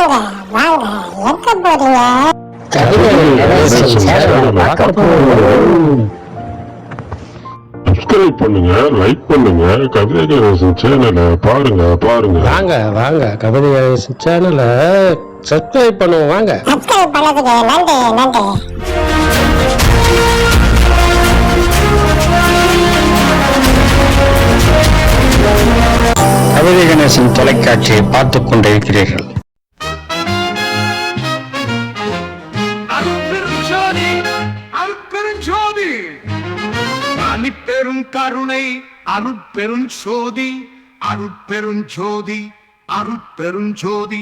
வாங்க வாங்க எங்க போறீங்க சப்ஸ்கிரைப் பண்ணுங்க லைக் பண்ணுங்க கவிதை கணேசன் சேனலை பாருங்க பாருங்க. வாங்க வாங்க கபடி கணேசன் சேனலை சப்ஸ்கிரைப் பண்ணுவோம் வாங்க. சப்ஸ்கிரைப் பண்ணதுக்கு நன்றி நன்றி. கவிதை கணேசன் தொலைக்காட்சியை பார்த்துக் கொண்டிருக்கிறீர்கள். அணிப்பெரும் கருணை அருட்பெரும் சோதி அருட்பெரும் அருட்பெருஞ்சோதி அருட்பெருஞ்சோதி அருட்பெருஞ்சோதி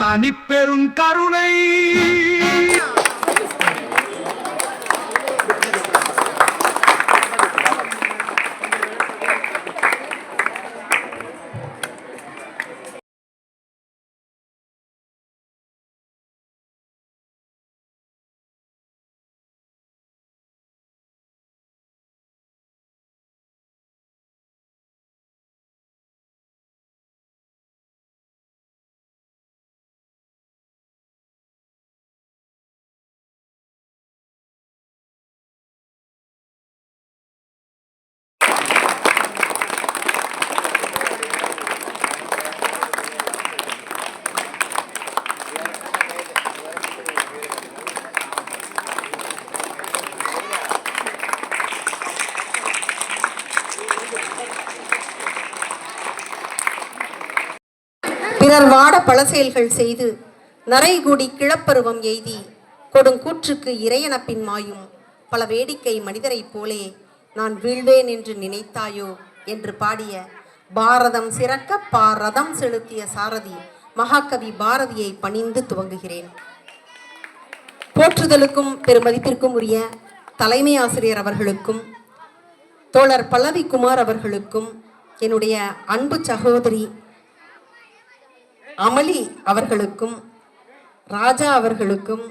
தனிப்பெரும் கருணை. பல செயல்கள் செய்து நரைகுடி கிழப்பருவம் எய்தி கொடுங்கூற்றுக்கு இறையனப்பின் மாயும் பல வேடிக்கை மனிதரைப் போலே நான் வீழ்வேன் என்று நினைத்தாயோ என்று பாடிய பாரதம் சிறக்க பாரதம் செலுத்திய சாரதி மகாகவி பாரதியை பணிந்து துவங்குகிறேன். போற்றுதலுக்கும் பெருமதிப்பிற்கும் உரிய தலைமை ஆசிரியர் அவர்களுக்கும் தோழர் பல்லவி குமார் அவர்களுக்கும் என்னுடைய அன்பு சகோதரி அமளி அவர்களுக்கும் ராஜா அவர்களுக்கும்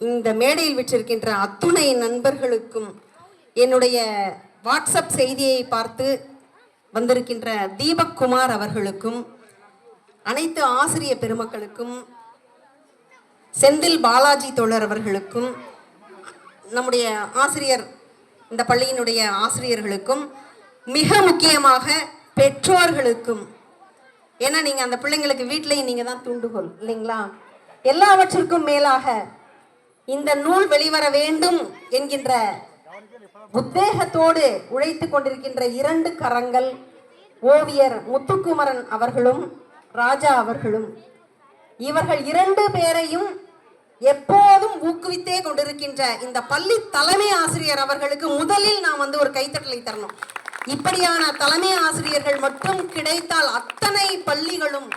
இந்த மேடையில் விற்றிருக்கின்ற அத்துணை நண்பர்களுக்கும் என்னுடைய வாட்ஸ்அப் செய்தியை பார்த்து வந்திருக்கின்ற தீபக் குமார் அவர்களுக்கும் அனைத்து ஆசிரிய பெருமக்களுக்கும் செந்தில் பாலாஜி தோழர் அவர்களுக்கும் நம்முடைய ஆசிரியர் இந்த பள்ளியினுடைய ஆசிரியர்களுக்கும் மிக முக்கியமாக பெற்றோர்களுக்கும் ஏன்னா நீங்கள் அந்த பிள்ளைங்களுக்கு வீட்டிலையும் நீங்கள் தான் தூண்டுகோல் இல்லைங்களா? எல்லாவற்றிற்கும் மேலாக இந்த நூல் வெளிவர வேண்டும் என்கின்ற உத்தேகத்தோடு உழைத்து கொண்டிருக்கின்ற இரண்டு கரங்கள் ஓவியர் முத்துக்குமரன் அவர்களும் ராஜா அவர்களும். இவர்கள் இரண்டு பேரையும் எப்போதும் ஊக்குவித்தே கொண்டிருக்கின்ற இந்த பள்ளி தலைமை ஆசிரியர் அவர்களுக்கு முதலில் நாம் வந்து ஒரு கைத்தட்டலை தரணும். இப்படியான தலைமை ஆசிரியர்கள் மட்டும் கிடைத்தால் அத்தனை பள்ளிகளும்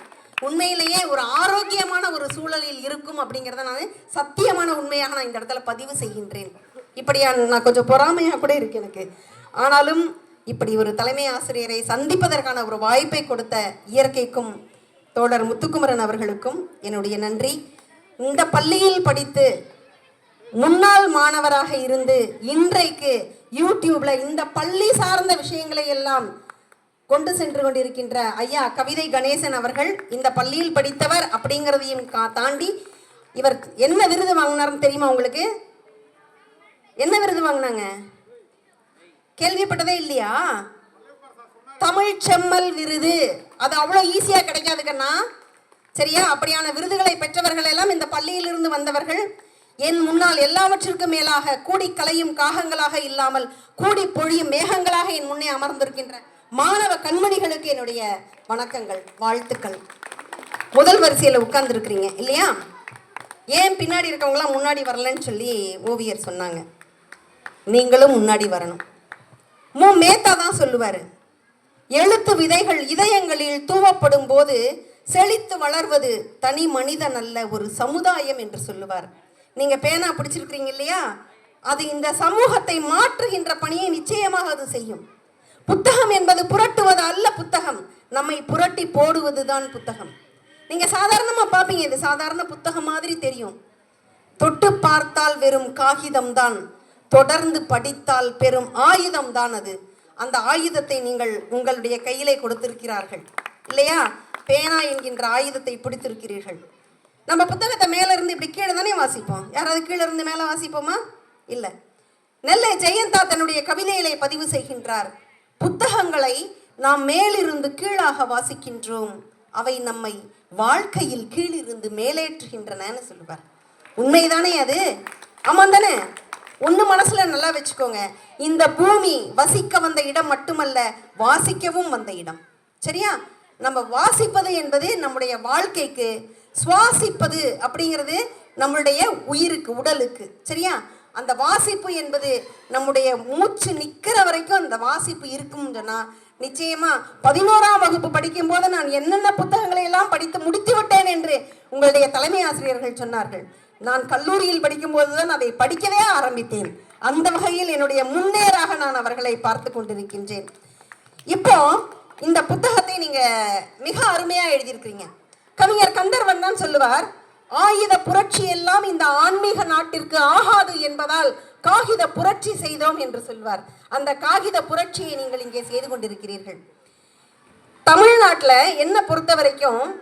உண்மையிலேயே ஒரு ஆரோக்கியமான ஒரு சூழலில் இருக்கும் அப்படிங்கிறத நான் சத்தியமான உண்மையாக நான் இந்த இடத்துல பதிவு செய்கின்றேன். இப்படியான நான் கொஞ்சம் பொறாமையாக கூட இருக்கு எனக்கு. ஆனாலும் இப்படி ஒரு தலைமை ஆசிரியரை சந்திப்பதற்கான ஒரு வாய்ப்பை கொடுத்த இயற்கைக்கும் தோழர் முத்துக்குமரன் அவர்களுக்கும் என்னுடைய நன்றி. இந்த பள்ளியில் படித்து முன்னாள் மாணவராக இருந்து இன்றைக்கு யூடியூப்ல இந்த பள்ளி சார்ந்த விஷயங்களை எல்லாம் கொண்டு சென்று கொண்டிருக்கின்ற ஐயா கவிதை கணேசன் அவர்கள் இந்த பள்ளியில் படித்தவர் அப்படிங்கிறதையும் கா- தாண்டி இவர் என்ன விருது வாங்கினார்னு தெரியுமா உங்களுக்கு? என்ன விருது வாங்கினாங்க? கேள்விப்பட்டதே இல்லையா? தமிழ் செம்மல் விருது. அது அவ்வளோ ஈஸியாக கிடைக்காதுக்கண்ணா. சரியா? அப்படியான விருதுகளை பெற்றவர்கள் எல்லாம் இந்த பள்ளியிலிருந்து வந்தவர்கள். என் முன்னால் எல்லாவற்றிற்கும் மேலாக கூடி கலையும் காகங்களாக இல்லாமல் கூடி பொழியும் மேகங்களாக என் முன்னே அமர்ந்திருக்கின்ற மாணவ கண்மணிகளுக்கு என்னுடைய வணக்கங்கள் வாழ்த்துக்கள். முதல் வரிசையில் உட்கார்ந்துருக்குறீங்க இல்லையா? ஏன் பின்னாடி இருக்கவங்களாம் முன்னாடி வரலன்னு சொல்லி ஓவியர் சொன்னாங்க. நீங்களும் முன்னாடி வரணும். மு. மேத்தா தான் சொல்லுவார். எழுத்து விதைகள் இதயங்களில் தூவப்படும் போது செழித்து வளர்வது தனி மனிதன் அல்ல ஒரு சமுதாயம் என்று சொல்லுவார். நீங்க பேனா பிடிச்சிருக்கிறீங்க இல்லையா? அது இந்த சமூகத்தை மாற்றுகின்ற பணியை நிச்சயமாக அது செய்யும். புத்தகம் என்பது புரட்டுவது அல்ல புத்தகம். நம்மை புரட்டி போடுவது தான் புத்தகம். நீங்க சாதாரணமா பார்ப்பீங்க இது சாதாரண புத்தகம் மாதிரி தெரியும். தொட்டு பார்த்தால் வெறும் காகிதம்தான். தொடர்ந்து படித்தால் பெரும் ஆயுதம் தான் அது. அந்த ஆயுதத்தை நீங்கள் உங்களுடைய கையிலே கொடுத்திருக்கிறார்கள். இல்லையா? பேனா என்கின்ற ஆயுதத்தை பிடித்திருக்கிறீர்கள். நம்ம புத்தகத்தை மேலே இருந்து இப்படி கீழே தானே வாசிப்போம்? யாராவது கீழே இருந்து மேலே வாசிப்போமா? இல்லை. நெல்லை ஜெயந்தா தன்னுடைய கவிதைகளை பதிவு செய்கின்றார். புத்தகங்களை நாம் மேலிருந்து கீழாக வாசிக்கின்றோம். அவை நம்மை வாழ்க்கையில் கீழிருந்து மேலேற்றுகின்றனன்னு சொல்லுவார். உண்மைதானே அது? ஆமாம் தானே ஒன்று மனசில் நல்லா வச்சுக்கோங்க. இந்த பூமி வசிக்க வந்த இடம் மட்டுமல்ல வாசிக்கவும் வந்த இடம். சரியா? நம்ம வாசிப்பது என்பது நம்முடைய வாழ்க்கைக்கு சுவாசிப்பது அப்படிங்கிறது நம்மளுடைய உயிருக்கு உடலுக்கு. சரியா? அந்த வாசிப்பு என்பது நம்முடைய மூச்சு நிற்கிற வரைக்கும் அந்த வாசிப்பு இருக்கும்னு சொன்னா நிச்சயமா பதினோராம் வகுப்பு படிக்கும் போது நான் என்னென்ன புத்தகங்களை எல்லாம் படித்து முடித்து விட்டேன் என்று உங்களுடைய தலைமை ஆசிரியர்கள் சொன்னார்கள். நான் கல்லூரியில் படிக்கும் போதுதான் அதை படிக்கவே ஆரம்பித்தேன். அந்த வகையில் என்னுடைய முன்னேறாக நான் அவர்களை பார்த்து கொண்டிருக்கின்றேன். இப்போ இந்த புத்தகத்தை நீங்க மிக அருமையா எழுதியிருக்கிறீங்க. கவிஞர் கந்தர்வன் தான் சொல்லுவார் ஆயுத புரட்சி எல்லாம் இந்த ஆன்மீக நாட்டிற்கு ஆகாது என்பதால் காகித புரட்சி செய்தோம் என்று சொல்வார். அந்த காகித புரட்சியை நீங்கள் இங்கே செய்து கொண்டிருக்கிறீர்கள். தமிழ்நாட்டில் என்ன பொறுத்த வரைக்கும்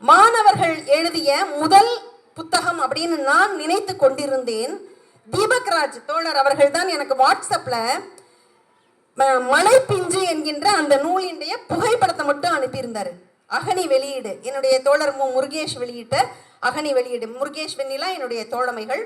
மாணவர்கள் எழுதிய முதல் புத்தகம் அப்படின்னு நான் நினைத்து கொண்டிருந்தேன். தீபக்ராஜ் தோழர் அவர்கள் தான் எனக்கு வாட்ஸ்அப்பில் ம- மலை பிஞ்சு என்கின்ற அந்த நூலினுடைய புகைப்படத்தை மட்டும் அனுப்பியிருந்தார். அகனி வெளியீடு. என்னுடைய தோழர் மு. முருகேஷ் வெளியிட்ட அகனி வெளியீடு. முருகேஷ் வெண்ணிலா என்னுடைய தோழமைகள்.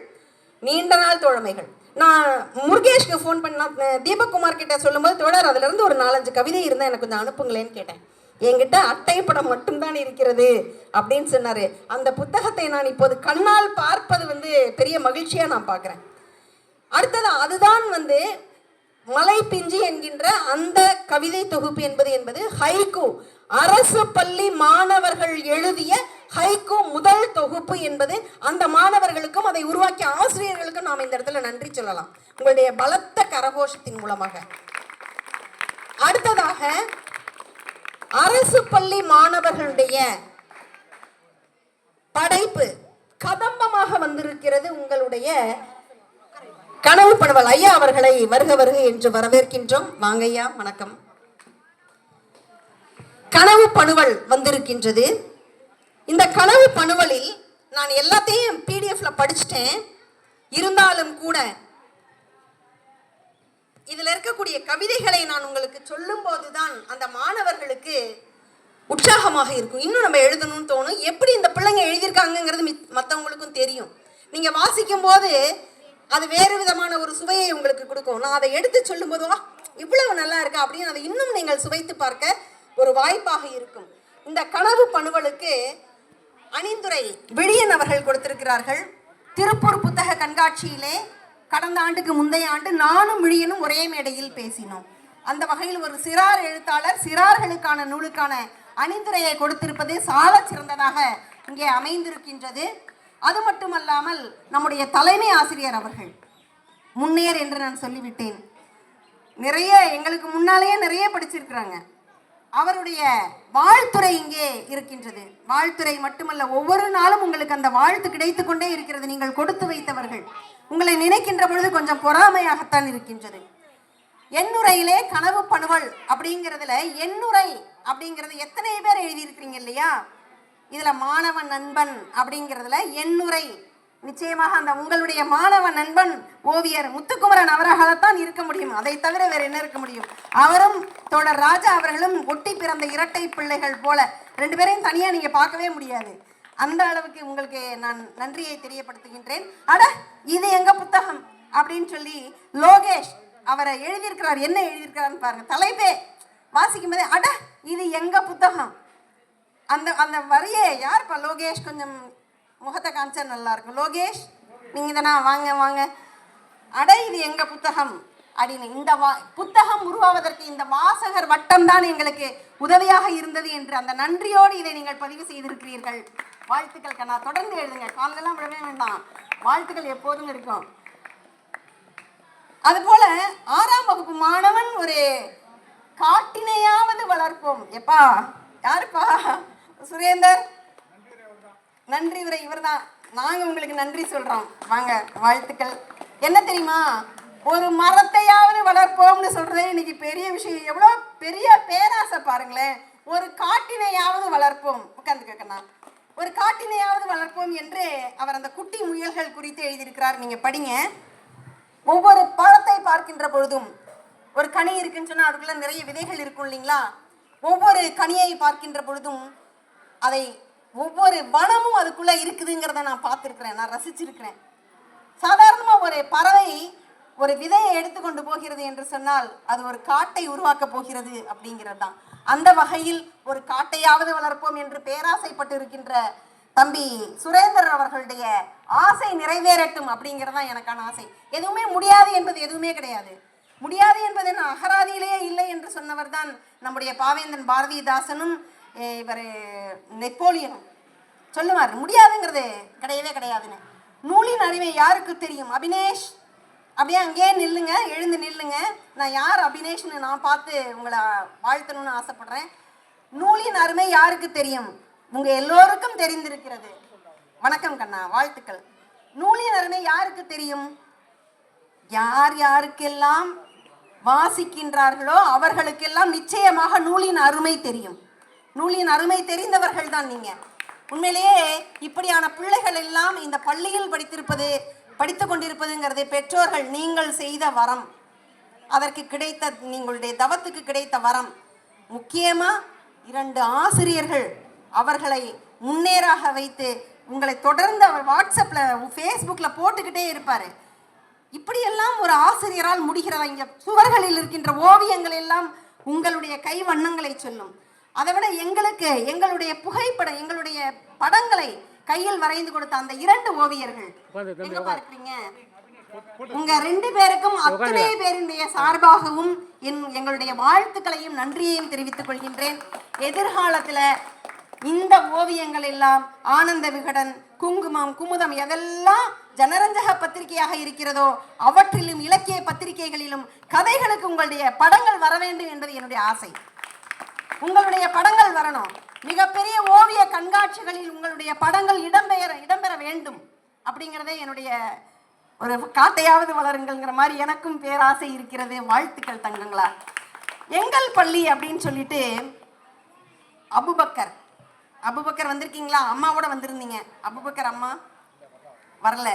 நீண்ட நாள் தோழமைகள். நான் முருகேஷ்க்கு ஃபோன் பண்ண தீபகுமார் தீபக்குமார் கிட்ட சொல்லும்போது தோழர் அதுலேருந்து ஒரு நாலஞ்சு கவிதை இருந்தால் எனக்கு கொஞ்சம் அனுப்புங்களேன்னு கேட்டேன். என்கிட்ட அட்டை படம் மட்டும்தான் இருக்கிறது அப்படின்னு சொன்னார். அந்த புத்தகத்தை நான் இப்போது கண்ணால் பார்ப்பது வந்து பெரிய மகிழ்ச்சியாக நான் பார்க்குறேன். அடுத்தது அதுதான் வந்து மலை பிஞ்சு என்கின்ற அந்த கவிதை தொகுப்பு என்பது என்பது ஹைகு. அரசு பள்ளி மாணவர்கள் எழுதிய ஹைகோ முதல் தொகுப்பு என்பது அந்த மாணவர்களுக்கும் அதை உருவாக்கிய ஆசிரியர்களுக்கும் நாம் இந்த இடத்துல நன்றி சொல்லலாம். உங்களுடைய பலத்த கரகோஷத்தின் மூலமாக. அடுத்ததாக அரசு பள்ளி மாணவர்களுடைய படைப்பு கதம்பமாக வந்திருக்கிறது உங்களுடைய கனவு பணவல் ஐயா அவர்களை வருக வருக என்று வரவேற்கின்றோம். வாங்க ஐயா வணக்கம். கனவு பணுவல் வந்திருக்கின்றது. இந்த கனவு பணுவலில் நான் எல்லாத்தையும் பிடிஎஃப்ல படிச்சிட்டேன். இருந்தாலும் கூட இதில் இருக்கக்கூடிய கவிதைகளை நான் உங்களுக்கு சொல்லும் போதுதான் அந்த மாணவர்களுக்கு உற்சாகமாக இருக்கும். இன்னும் நம்ம எழுதணும்னு தோணும். எப்படி இந்த பிள்ளைங்க எழுதியிருக்காங்கங்கிறது மற்றவங்களுக்கும் தெரியும். நீங்க வாசிக்கும் போது அது வேறு விதமான ஒரு சுவையை உங்களுக்கு கொடுக்கும். நான் அதை எடுத்து சொல்லும்போது வா இவ்வளவு நல்லா இருக்கா? அப்படின்னு அதை இன்னும் நீங்கள் சுவைத்து பார்க்க ஒரு வாய்ப்பாக இருக்கும். இந்த கனவு பணுவலுக்கு அணிந்துரை விழியன் அவர்கள் கொடுத்திருக்கிறார்கள். திருப்பூர் புத்தக கண்காட்சியிலே கடந்த ஆண்டுக்கு முந்தைய ஆண்டு நானும் விழியனும் ஒரே மேடையில் பேசினோம். அந்த வகையில் ஒரு சிறார் எழுத்தாளர் சிறார்களுக்கான நூலுக்கான அணிந்துரையை கொடுத்திருப்பது சால சிறந்ததாக இங்கே அமைந்திருக்கின்றது. அது மட்டுமல்லாமல் நம்முடைய தலைமை ஆசிரியர் அவர்கள் முன்னேர் என்று நான் சொல்லிவிட்டேன். நிறைய எங்களுக்கு முன்னாலேயே நிறைய படிச்சிருக்கிறாங்க. அவருடைய வாழ்த்துறை இங்கே இருக்கின்றது. வாழ்த்துறை மட்டுமல்ல ஒவ்வொரு நாளும் உங்களுக்கு அந்த வாழ்த்து கிடைத்து கொண்டே இருக்கிறது நீங்கள் கொடுத்து வைத்தவர்கள். உங்களை நினைக்கின்ற பொழுது கொஞ்சம் பொறாமையாகத்தான் இருக்கின்றது. எண்ணுரையிலே கனவு பணுவல் அப்படிங்கிறதுல எண்ணுரை அப்படிங்கிறது எத்தனை பேர் எழுதியிருக்கிறீங்க இல்லையா? இதில் மாணவன் நண்பன் அப்படிங்கிறதுல எண்ணுரை நிச்சயமாக அந்த உங்களுடைய மாணவ நண்பன் ஓவியர் முத்துக்குமரன் அவராகத்தான் இருக்க முடியும். அதை தவிர வேற என்ன இருக்க முடியும்? அவரும் தொடர் ராஜா அவர்களும் ஒட்டி பிறந்த இரட்டை பிள்ளைகள் போல ரெண்டு பேரையும் தனியா நீங்க பார்க்கவே முடியாது. அந்த அளவுக்கு உங்களுக்கு நான் நன்றியை தெரியப்படுத்துகின்றேன். அட இது எங்க புத்தகம்? அப்படின்னு சொல்லி லோகேஷ் அவரை எழுதியிருக்கிறார். என்ன எழுதியிருக்கிறான்னு பாருங்க. தலைப்பே வாசிக்கும் போதே அட இது எங்க புத்தகம்? அந்த அந்த வரியே யாருப்பா லோகேஷ் கொஞ்சம் முகத்தை காமிச்சா நல்லா இருக்கும் லோகேஷ் நீங்க தானா வாங்க வாங்க. அட இது எங்க புத்தகம்? அப்படின்னு இந்த வா புத்தகம் உருவாவதற்கு இந்த வாசகர் வட்டம் தான் எங்களுக்கு உதவியாக இருந்தது என்று அந்த நன்றியோடு இதை நீங்கள் பதிவு செய்திருக்கிறீர்கள். வாழ்த்துக்கள் கண்ணா. தொடர்ந்து எழுதுங்க. காலெல்லாம் விடவே வேண்டாம். வாழ்த்துக்கள் எப்போதும் இருக்கும். அதுபோல ஆறாம் வகுப்பு மாணவன் ஒரு காட்டினையாவது வளர்ப்போம். எப்பா? யாருப்பா? சுரேந்தர்? நன்றி உரை இவர்தான். நாங்கள் உங்களுக்கு நன்றி சொல்கிறோம் வாங்க வாழ்த்துக்கள். என்ன தெரியுமா? ஒரு மரத்தையாவது வளர்ப்போம்னு சொல்கிறது இன்னைக்கு பெரிய விஷயம். எவ்வளோ பெரிய பேராசை பாருங்களேன். ஒரு காட்டினையாவது வளர்ப்போம். உட்காந்து கேட்கணும் ஒரு காட்டினையாவது வளர்ப்போம் என்று அவர் அந்த குட்டி முயல்கள் குறித்து எழுதியிருக்கிறார். நீங்கள் படிங்க. ஒவ்வொரு பழத்தை பார்க்கின்ற பொழுதும் ஒரு கனி இருக்குன்னு சொன்னால் அதுக்குள்ளே நிறைய விதைகள் இருக்கும் இல்லைங்களா? ஒவ்வொரு கனியை பார்க்கின்ற பொழுதும் அதை ஒவ்வொரு வனமும் அதுக்குள்ளே இருக்குதுங்கிறத நான் பார்த்துருக்குறேன். நான் ரசிச்சிருக்கிறேன். சாதாரணமாக ஒரு பறவை ஒரு விதையை எடுத்துக்கொண்டு போகிறது என்று சொன்னால் அது ஒரு காட்டை உருவாக்க போகிறது அப்படிங்கிறது தான். அந்த வகையில் ஒரு காட்டையாவது வளர்ப்போம் என்று பேராசைப்பட்டு இருக்கின்ற தம்பி சுரேந்தர் அவர்களுடைய ஆசை நிறைவேறட்டும் அப்படிங்கிறது தான் எனக்கான ஆசை. எதுவுமே முடியாது என்பது எதுவுமே கிடையாது. முடியாது என்பது என்ன அகராதியிலேயே இல்லை என்று சொன்னவர் தான் நம்முடைய பாவேந்தன் பாரதிதாசனும் இவர் நெப்போலியன். சொல்லுவார் முடியாதுங்கிறது கிடையவே கிடையாதுன்னு. நூலின் அறிவை யாருக்கு தெரியும்? அபினேஷ். அப்படியே அங்கேயே நில்லுங்க எழுந்து நில்லுங்க. நான் யார் அபினேஷ்னு நான் பார்த்து உங்களை வாழ்த்தணும்னு ஆசைப்படுறேன். நூலின் அருமை யாருக்கு தெரியும்? உங்க எல்லோருக்கும் தெரிந்திருக்கிறது. வணக்கம் கண்ணா வாழ்த்துக்கள். நூலின் அருமை யாருக்கு தெரியும்? யார் யாருக்கெல்லாம் வாசிக்கின்றார்களோ அவர்களுக்கெல்லாம் நிச்சயமாக நூலின் அருமை தெரியும். நூலின் அருமை தெரிந்தவர்கள் தான் நீங்க. உண்மையிலேயே இப்படியான பிள்ளைகள் எல்லாம் இந்த பள்ளியில் படித்திருப்பது படித்து கொண்டிருப்பதுங்கிறது பெற்றோர்கள் நீங்கள் செய்த வரம். அதற்கு கிடைத்த நீங்களுடைய தவத்துக்கு கிடைத்த வரம். முக்கியமா இரண்டு ஆசிரியர்கள் அவர்களை முன்னேறாக வைத்து உங்களை தொடர்ந்து அவர் வாட்ஸ்அப்பில் ஃபேஸ்புக்கில் போட்டுக்கிட்டே இருப்பார். இப்படியெல்லாம் ஒரு ஆசிரியரால் முடிகிறதா? இங்கே சுவர்களில் இருக்கின்ற ஓவியங்கள் எல்லாம் உங்களுடைய கை வண்ணங்களை சொல்லும். அதை விட எங்களுக்கு எங்களுடைய புகைப்படம் எங்களுடைய படங்களை கையில் வரைந்து கொடுத்த அந்த இரண்டு ஓவியர்கள். எங்க பார்க்கிறீங்க? உங்க ரெண்டு பேருக்கும் அத்தனை பேருடைய சார்பாகவும் என் எங்களுடைய வாழ்த்துக்களையும் நன்றியையும் தெரிவித்துக் கொள்கின்றேன். எதிர்காலத்துல இந்த ஓவியங்கள் எல்லாம் ஆனந்த விகடன் குங்குமம் குமுதம் எதெல்லாம் ஜனரஞ்சக பத்திரிகையாக இருக்கிறதோ அவற்றிலும் இலக்கிய பத்திரிகைகளிலும் கதைகளுக்கு உங்களுடைய படங்கள் வர வேண்டும் என்பது என்னுடைய ஆசை. உங்களுடைய படங்கள் வரணும். மிகப்பெரிய ஓவிய கண்காட்சிகளில் உங்களுடைய படங்கள் இடம்பெயர இடம்பெற வேண்டும். அப்படிங்கிறதே என்னுடைய ஒரு காட்டையாவது வளருங்கள்ங்கிற மாதிரி எனக்கும் பேராசை இருக்கிறது. வாழ்த்துக்கள் தங்கங்களா. எங்கள் பள்ளி அப்படின்னு சொல்லிட்டு அபுபக்கர். அபுபக்கர் வந்திருக்கீங்களா? அம்மாவோட வந்திருந்தீங்க. அபுபக்கர் அம்மா வரல.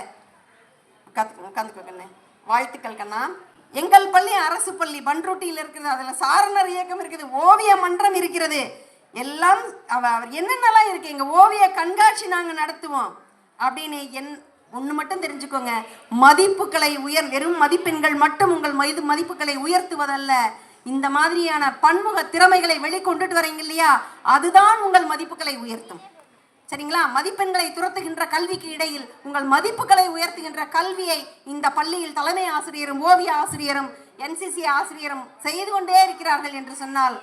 உட்காந்து உட்காந்துக்கோ கண்ணு வாழ்த்துக்கள் கண்ணா. எங்கள் பள்ளி அரசு பள்ளி பண்ருட்டியில் இருக்குது அதில் சாரணர் இயக்கம் இருக்குது ஓவிய மன்றம் இருக்கிறது. எல்லாம் அவர் என்னென்னலாம் இருக்கு? எங்கள் ஓவிய கண்காட்சி நாங்கள் நடத்துவோம். அப்படின்னு என் ஒன்று மட்டும் தெரிஞ்சுக்கோங்க. மதிப்புகளை உயர் வெறும் மதிப்பெண்கள் மட்டும் உங்கள் மது மதிப்புகளை உயர்த்துவதல்ல. இந்த மாதிரியான பன்முக திறமைகளை வெளிக்கொண்டுட்டு வரீங்க இல்லையா? அதுதான் உங்கள் மதிப்புகளை உயர்த்தும். சரிங்களா? மதிப்பெண்களை துரத்துகின்ற கல்விக்கு இடையில் உங்கள் மதிப்புகளை உயர்த்துகின்ற கல்வியை இந்த பள்ளியில் தலைமை ஆசிரியரும் ஓவிய ஆசிரியரும் என்சிசி ஆசிரியரும் செய்து கொண்டே இருக்கிறார்கள் என்று சொன்னால்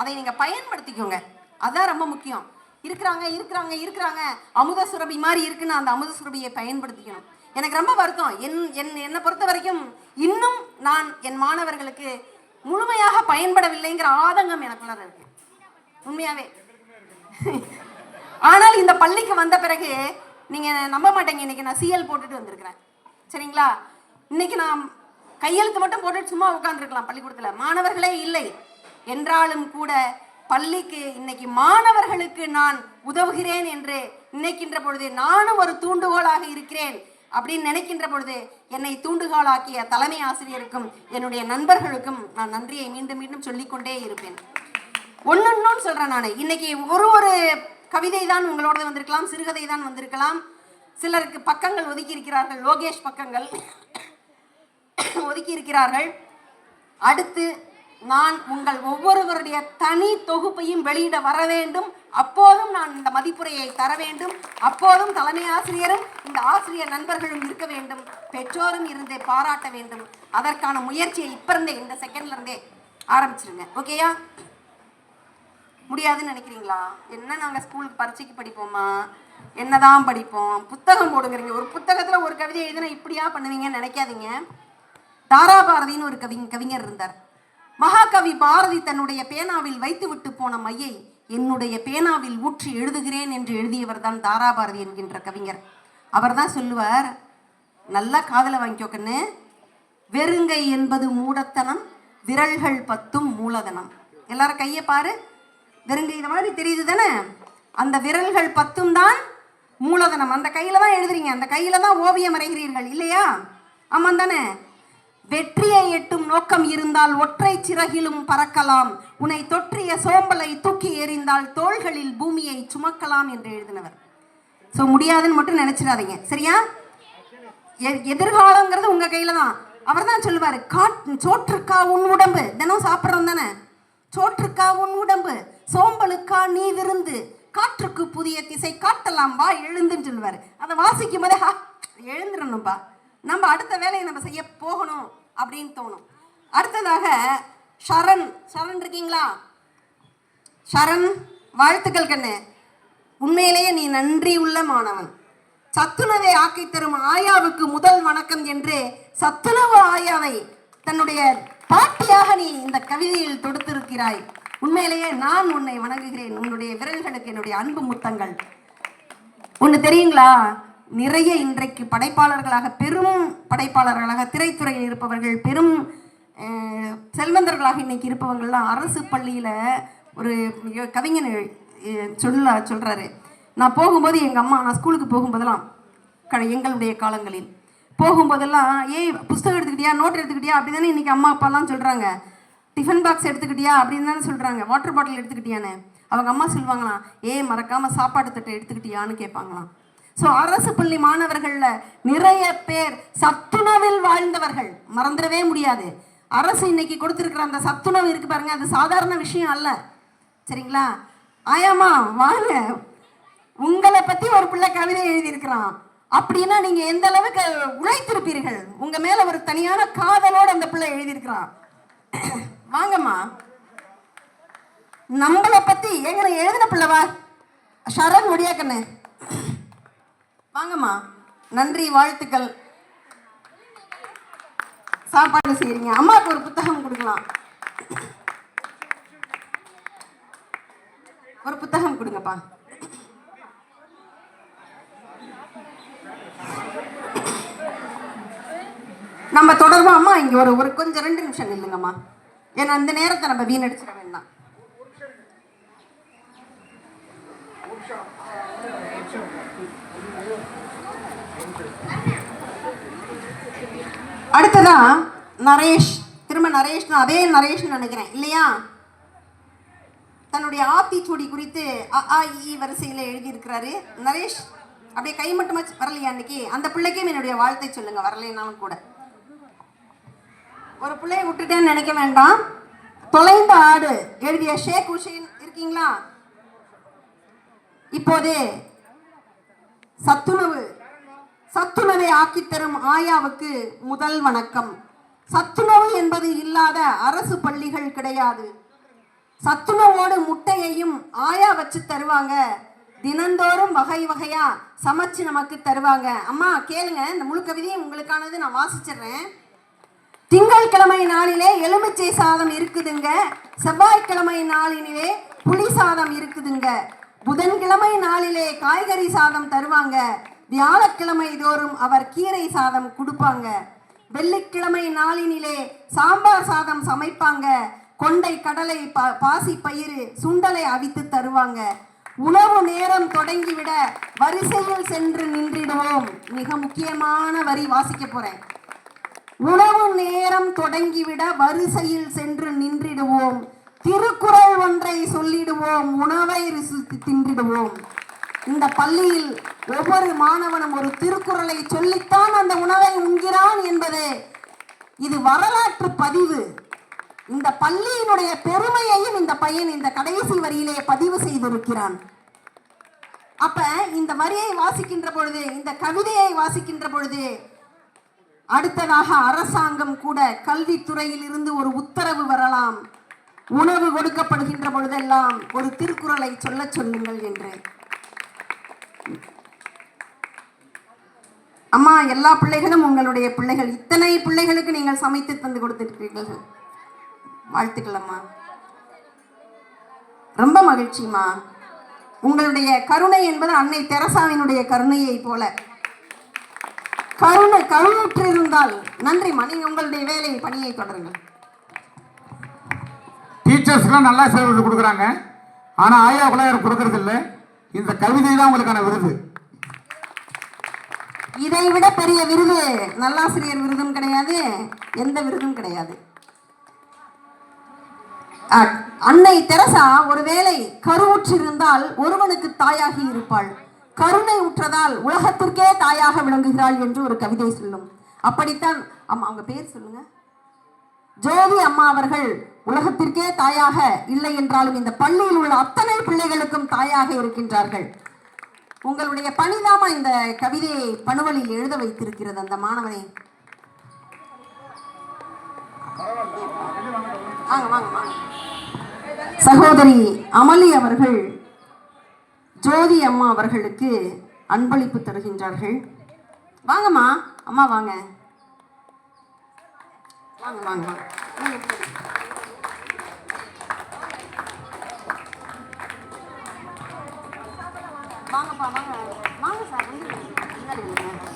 அதை நீங்கள் பயன்படுத்திக்கோங்க. அதுதான் ரொம்ப முக்கியம். இருக்கிறாங்க இருக்கிறாங்க இருக்கிறாங்க. அமுத சுரபி மாதிரி இருக்குன்னு அந்த அமுத சுரபியை பயன்படுத்திக்கணும். எனக்கு ரொம்ப வருத்தம். என் என் என்னை பொறுத்த வரைக்கும் இன்னும் நான் என் மாணவர்களுக்கு முழுமையாக பயன்படவில்லைங்கிற ஆதங்கம் எனக்குள்ள இருக்கு உண்மையாவே. ஆனால் இந்த பள்ளிக்கு வந்த பிறகு நீங்க நம்ப மாட்டேங்க. இன்னைக்கு நான் சிஎல் போட்டுட்டு வந்திருக்கிறேன். சரிங்களா? இன்னைக்கு நான் கையெழுத்து மட்டும் போட்டுட்டு சும்மா உட்காந்துருக்கலாம் பள்ளிக்கூடத்துல. மாணவர்களே இல்லை. என்றாலும் கூட பள்ளிக்கு இன்னைக்கு மாணவர்களுக்கு நான் உதவுகிறேன் என்று நினைக்கின்ற பொழுது நானும் ஒரு தூண்டுகோலாக இருக்கிறேன் அப்படின்னு நினைக்கின்ற பொழுது என்னை தூண்டுகோலாக்கிய தலைமை ஆசிரியருக்கும் என்னுடைய நண்பர்களுக்கும் நான் நன்றியை மீண்டும் மீண்டும் சொல்லிக்கொண்டே இருப்பேன். ஒன்னொன்னு சொல்றேன் நான். இன்னைக்கு ஒரு ஒரு கவிதை தான் உங்களோட வந்திருக்கலாம் சிறுகதை தான் வந்திருக்கலாம். சிலருக்கு பக்கங்கள் ஒதுக்கி இருக்கிறார்கள் லோகேஷ் பக்கங்கள் ஒதுக்கி இருக்கிறார்கள் அடுத்து நான் உங்கள் ஒவ்வொருவருடைய தனி தொகுப்பையும் வெளியிட வர வேண்டும். அப்போதும் நான் இந்த மதிப்புரையை தர வேண்டும். அப்போதும் தலைமை ஆசிரியரும் இந்த ஆசிரியர் நண்பர்களும் இருக்க வேண்டும். பெற்றோரும் இருந்தே பாராட்ட வேண்டும். அதற்கான முயற்சியை இப்ப இருந்தே இந்த செகண்ட்ல இருந்தே ஆரம்பிச்சிருங்க. ஓகேயா முடியாதுன்னு நினைக்கிறீங்களா? என்ன நாங்கள் ஸ்கூலுக்கு பரீட்சைக்கு படிப்போமா? என்னதான் படிப்போம்? புத்தகம் போடுங்கிறீங்க. ஒரு புத்தகத்தில் ஒரு கவிதை எழுதினா இப்படியா பண்ணுவீங்கன்னு நினைக்காதீங்க. தாராபாரதின்னு ஒரு கவி கவிஞர் இருந்தார். மகாகவி பாரதி தன்னுடைய பேனாவில் வைத்துவிட்டு போன மையை என்னுடைய பேனாவில் ஊற்றி எழுதுகிறேன் என்று எழுதியவர் தான் தாராபாரதி என்கின்ற கவிஞர். அவர் தான் சொல்லுவார் நல்லா காதலை வாங்கிக்கோ வெறுங்கை என்பது மூடத்தனம் விரல்கள் பத்தும் மூலதனம். எல்லாரும் கையை பாரு. வெறுங்கை இந்த மாதிரி தெரியுது தானே அந்த விரல்கள் பத்தும் தான் மூலதனம். அந்த கையில தான் எழுதுறீங்க. அந்த கையில தான் ஓவியம் வரைகிறீர்கள் இல்லையா? ஆமாம் தானே? வெற்றியை எட்டும் நோக்கம் இருந்தால் ஒற்றை சிறகிலும் பறக்கலாம். உன்னை தொற்றிய சோம்பலை தூக்கி எறிந்தால் தோள்களில் பூமியை சுமக்கலாம் என்று எழுதினவர். ஸோ முடியாதுன்னு மட்டும் நினைச்சிடாதீங்க. சரியா? எதிர்காலங்கிறது உங்க கையில தான். அவர் தான் சொல்லுவார் காட் சோற்றுக்கா உன் உடம்பு. தினம் சாப்பிட்றோம் தானே? சோற்றுக்கா உன் உடம்பு. சோம்பலுக்கா நீ விருந்து காற்றுக்கு புதிய திசை காட்டலாம் வா எழுந்துன்னு சொல்லுவார். அதை வாசிக்கும் போதே ஹா எழுந்துடணும்ப்பா நம்ம அடுத்த வேலையை நம்ம செய்ய போகணும் அப்படின்னு தோணும். அடுத்ததாக ஷரண் ஷரண் இருக்கீங்களா? ஷரண் வாழ்த்துக்கள் கண்ணு. உண்மையிலேயே நீ நன்றி உள்ள மாணவன். சத்துணவை ஆக்கி தரும் ஆயாவுக்கு முதல் வணக்கம் என்று சத்துணவு ஆயாவை தன்னுடைய பாட்டியாக நீ இந்த கவிதையில் தொடுத்திருக்கிறாய். உண்மையிலேயே நான் உன்னை வணங்குகிறேன். உன்னுடைய விரல்களுக்கு என்னுடைய அன்பு முத்தங்கள். ஒன்று தெரியுங்களா? நிறைய இன்றைக்கு படைப்பாளர்களாக பெரும் படைப்பாளர்களாக திரைத்துறையில் இருப்பவர்கள் பெரும் செல்வந்தர்களாக இன்னைக்கு இருப்பவங்கள்லாம் அரசு பள்ளியில் ஒரு கவிஞன் சொல்ல சொல்கிறாரு நான் போகும்போது எங்கள் அம்மா நான் ஸ்கூலுக்கு போகும்போதெல்லாம் க எங்களுடைய காலங்களில் போகும்போதெல்லாம் ஏய் புஸ்தகம் எடுத்துக்கிட்டியா? நோட் எடுத்துக்கிட்டியா? அப்படி தானே இன்றைக்கி அம்மா அப்பாலாம் சொல்கிறாங்க டிஃபன் பாக்ஸ் எடுத்துக்கிட்டியா அப்படின்னு தானே சொல்கிறாங்க வாட்டர் பாட்டில் எடுத்துக்கிட்டியானே அவங்க அம்மா சொல்லுவாங்களாம் ஏ மறக்காமல் சாப்பாடு தட்டை எடுத்துக்கிட்டியான்னு கேட்பாங்களாம். ஸோ அரசு பள்ளி மாணவர்களில் நிறைய பேர் சத்துணவில் வாழ்ந்தவர்கள். மறந்துடவே முடியாது. அரசு இன்னைக்கு கொடுத்துருக்குற அந்த சத்துணவு இருக்கு பாருங்க அது சாதாரண விஷயம் அல்ல. சரிங்களா? ஆயாமா வாங்க. உங்களை பற்றி ஒரு பிள்ளை கவிதை எழுதியிருக்கிறான். அப்படின்னா நீங்கள் எந்த அளவுக்கு உழைத்திருப்பீர்கள்? உங்கள் மேலே ஒரு தனியான காதலோடு அந்த பிள்ளை எழுதியிருக்கிறான். வாங்கம்மா. நம்மளை பத்தி எங்களை எழுதின பிள்ளவா? ஷரண் முடியாக்கண்ணு வாங்கம்மா. நன்றி வாழ்த்துக்கள். சாப்பாடு செய்யறீங்க அம்மாவுக்கு ஒரு புத்தகம் கொடுக்கலாம். ஒரு புத்தகம் கொடுங்கப்பா. நம்ம தொடர்பா அம்மா. இங்க ஒரு ஒரு கொஞ்சம் ரெண்டு நிமிஷம் இல்லைங்கம்மா ஏன்னா இந்த நேரத்தை நம்ம வீணடிச்சிட வேண்டாம். அடுத்ததா நரேஷ் திரும்ப நரேஷ் தான் அதே நரேஷ்னு நினைக்கிறேன். இல்லையா? தன்னுடைய ஆத்திச்சூடி குறித்து அ ஆ இ வரிசையில் எழுதியிருக்கிறாரு. நரேஷ் அப்படியே கை மட்டுமா வரலையா அன்னைக்கு அந்த பிள்ளைக்கும் என்னுடைய வாழ்த்தை சொல்லுங்க வரலைனாலும் கூட. ஒரு பிள்ளையை விட்டுட்டேன்னு நினைக்க வேண்டாம். தொலைந்த ஆடு எழுதிய ஷேக் ஹுசேன் இருக்கீங்களா? இப்போது சத்துணவு சத்துணவை ஆக்கித் தரும் ஆயாவுக்கு முதல் வணக்கம். சத்துணவு என்பது இல்லாத அரசு பள்ளிகள் கிடையாது. சத்துணவோடு முட்டையையும் ஆயா வச்சு தருவாங்க. தினந்தோறும் வகை வகையா சமைச்சு நமக்கு தருவாங்க. அம்மா கேளுங்க இந்த முழு கவிதையும் உங்களுக்கானது நான் வாசிச்சிடுறேன். திங்கட்கிழமை நாளிலே எலுமிச்சை சாதம் இருக்குதுங்க. செவ்வாய்க்கிழமை நாளினிலே புளி சாதம் இருக்குதுங்க. புதன்கிழமை நாளிலே காய்கறி சாதம் தருவாங்க. வியாழக்கிழமை தோறும் அவர் கீரை சாதம் கொடுப்பாங்க. வெள்ளிக்கிழமை நாளினிலே சாம்பார் சாதம் சமைப்பாங்க. கொண்டை கடலை பா பாசி பயிறு சுண்டலை அவித்து தருவாங்க. உணவு நேரம் தொடங்கிவிட வரிசையில் சென்று நின்றிடுவோம். மிக முக்கியமான வரி வாசிக்க போறேன். உணவு நேரம் தொடங்கிவிட வரிசையில் சென்று நின்றிடுவோம். திருக்குறள் ஒன்றை சொல்லிடுவோம் உணவை ருசித்து தின்றிடுவோம். இந்த பள்ளியில் ஒவ்வொரு மாணவனும் ஒரு திருக்குறளை சொல்லித்தான் அந்த உணவை உண்கிறான் என்பது இது வரலாற்று பதிவு. இந்த பள்ளியினுடைய பெருமையையும் இந்த பையன் இந்த கடைசி வரியிலே பதிவு செய்திருக்கிறான். அப்ப இந்த வரியை வாசிக்கின்ற பொழுது இந்த கவிதையை வாசிக்கின்ற பொழுது அடுத்ததாக அரசாங்கம் கூட கல்வித்துறையில் இருந்து ஒரு உத்தரவு வரலாம். உணவு கொடுக்கப்படுகின்ற பொழுதெல்லாம் ஒரு திருக்குறளை சொல்லச் சொல்லுங்கள் என்று. அம்மா எல்லா பிள்ளைகளும் உங்களுடைய பிள்ளைகள். இத்தனை பிள்ளைகளுக்கு நீங்கள் சமைத்து தந்து கொடுத்திருக்கிறீர்கள். வாழ்த்துக்கள் அம்மா. ரொம்ப மகிழ்ச்சிம்மா. உங்களுடைய கருணை என்பது அன்னை தெரசாவினுடைய கருணையை போல. கருணை கருணற்று இருந்தால் நன்றிம்மா நீங்க உங்களுடைய வேலையை பணியை தொடருங்கள். டீச்சர்ஸ்க்குலாம் நல்லா சர்வீஸ் கொடுக்குறாங்க. ஆனால் ஆயாவுக்குலாம் யாரும் கொடுக்கறது இல்லை இந்த கவிதை தான் உங்களுக்கான விருது. இதை விட பெரிய விருது நல்லாசிரியர் விருதும் கிடையாது எந்த விருதும் கிடையாது. அன்னை தெரசா ஒருவேளை கருவுற்றிருந்தால் ஒருவனுக்கு தாயாகி இருப்பாள். கருணை உற்றதால் உலகத்திற்கே தாயாக விளங்குகிறாள் என்று ஒரு கவிதை சொல்லும். அப்படித்தான் அம்மா அவங்க பேர் சொல்லுங்க. ஜோதி அம்மா அவர்கள் உலகத்திற்கே தாயாக இல்லை என்றாலும் இந்த பள்ளியில் உள்ள அத்தனை பிள்ளைகளுக்கும் தாயாக இருக்கின்றார்கள். உங்களுடைய பணிதாமா இந்த கவிதையை பணுவலில் எழுத வைத்திருக்கிறது அந்த மாணவனை. சகோதரி அமளி அவர்கள் ஜோதி அம்மா அவர்களுக்கு அன்பளிப்பு தருகின்றார்கள். வாங்கம்மா அம்மா வாங்க. வாங்க வாங்க வாங்க. வாங்கப்பா வாங்க. வாங்க சார் வந்து.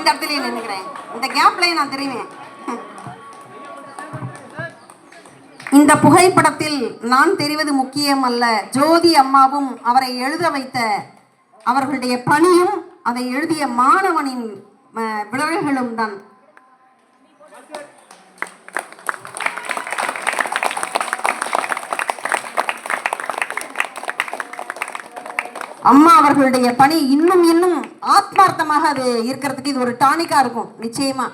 இந்த இடத்துலயே நின்னுக்கிறேன். இந்த கேப்லயே நான் தெரிவேன். இந்த புகைப்படத்தில் நான் தெரிவது முக்கியம் அல்ல ஜோதி அம்மாவும் அவரை எழுத வைத்த அவர்களுடைய பணியும் அதை எழுதிய மாணவனின் அஹ், விரல்களும் தான். அம்மா அவர்களுடைய பணி இன்னும் இன்னும் ஆத்மார்த்தமாக அது இருக்கிறதுக்கு இது ஒரு டானிக்கா இருக்கும் நிச்சயமா.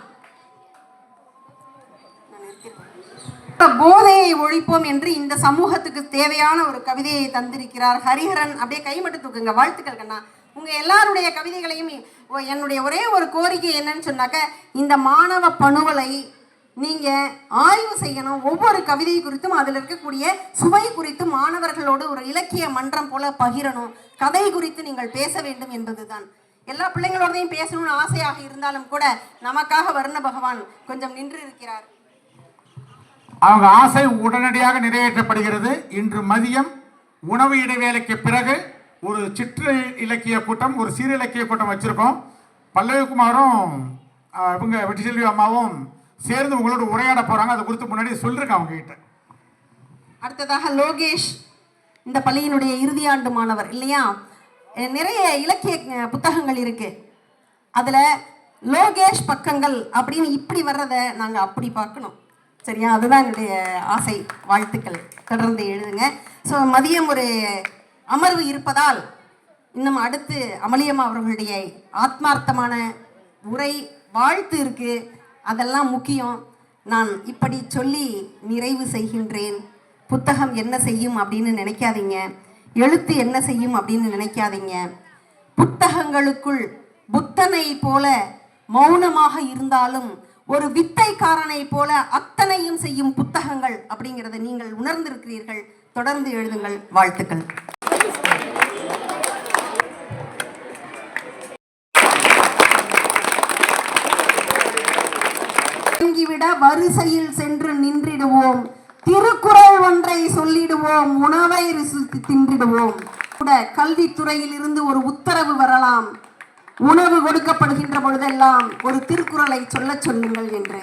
போதையை ஒழிப்போம் என்று இந்த சமூகத்துக்கு தேவையான ஒரு கவிதையை தந்திருக்கிறார் ஹரிஹரன். அப்படியே கைமட்டு தூக்குங்க வாழ்த்துக்கள் கண்ணா. உங்க எல்லாருடைய கவிதைகளையும் என்னுடைய ஒரே ஒரு கோரிக்கை என்னன்னு சொன்னாக்க இந்த மாணவ பணுவலை நீங்க ஆய்வு செய்யணும். ஒவ்வொரு கவிதை குறித்தும் அதில் இருக்கக்கூடிய சுவை குறித்து மாணவர்களோடு ஒரு இலக்கிய மன்றம் போல பகிரணும். கதை குறித்து நீங்கள் பேச வேண்டும் என்பதுதான். எல்லா பிள்ளைங்களோடையும் பேசணும்னு ஆசையாக இருந்தாலும் கூட நமக்காக வருண பகவான் கொஞ்சம் நின்று இருக்கிறார். அவங்க ஆசை உடனடியாக நிறைவேற்றப்படுகிறது. இன்று மதியம் உணவு இடைவேளைக்கு பிறகு ஒரு சிற்று இலக்கிய கூட்டம் ஒரு சீர இலக்கிய கூட்டம் வச்சிருக்கோம். பல்லவி குமாரும் ஆஹ், இவங்க வெற்றிசெல்வி அம்மாவும் சேர்ந்து உங்களோட உரையாட போறாங்க. அதை குறித்து முன்னாடி சொல்லிருக்கேன் அவங்க கிட்ட அடுத்ததாக லோகேஷ் இந்த பள்ளியினுடைய இறுதியாண்டு மாணவர் இல்லையா? நிறைய இலக்கிய புத்தகங்கள் இருக்கு. அதுல லோகேஷ் பக்கங்கள் அப்படின்னு இப்படி வர்றதை நாங்க அப்படி பார்க்கணும். சரியா? அதுதான் என்னுடைய ஆசை வாழ்த்துக்கள். தொடர்ந்து எழுதுங்க. ஸோ மதியம் ஒரு அமர்வு இருப்பதால் இன்னும் அடுத்து அமளியம்மா அவர்களுடைய ஆத்மார்த்தமான உரை வாழ்த்து இருக்கு. அதெல்லாம் முக்கியம். நான் இப்படி சொல்லி நிறைவு செய்கின்றேன். புத்தகம் என்ன செய்யும் அப்படின்னு நினைக்காதீங்க. எழுத்து என்ன செய்யும் அப்படின்னு நினைக்காதீங்க. புத்தகங்களுக்குள் புத்தனை போல மௌனமாக இருந்தாலும் ஒரு வித்தைக்காரனை போல அத்தனையும் செய்யும் புத்தகங்கள் அப்படிங்கிறத நீங்கள் உணர்ந்திருக்கிறீர்கள். தொடர்ந்து எழுதுங்கள். வாழ்த்துக்கள். இறங்கிவிட வரிசையில் சென்று நின்றிடுவோம். திருக்குறள் ஒன்றை சொல்லிடுவோம் உணவை ருசித்து தின்றிடுவோம். கூட கல்வித்துறையில் இருந்து ஒரு உத்தரவு வரலாம். உணவு கொடுக்கப்படுகின்ற பொழுதெல்லாம் ஒரு திருக்குறளை சொல்லச் சொல்லுங்கள் என்று.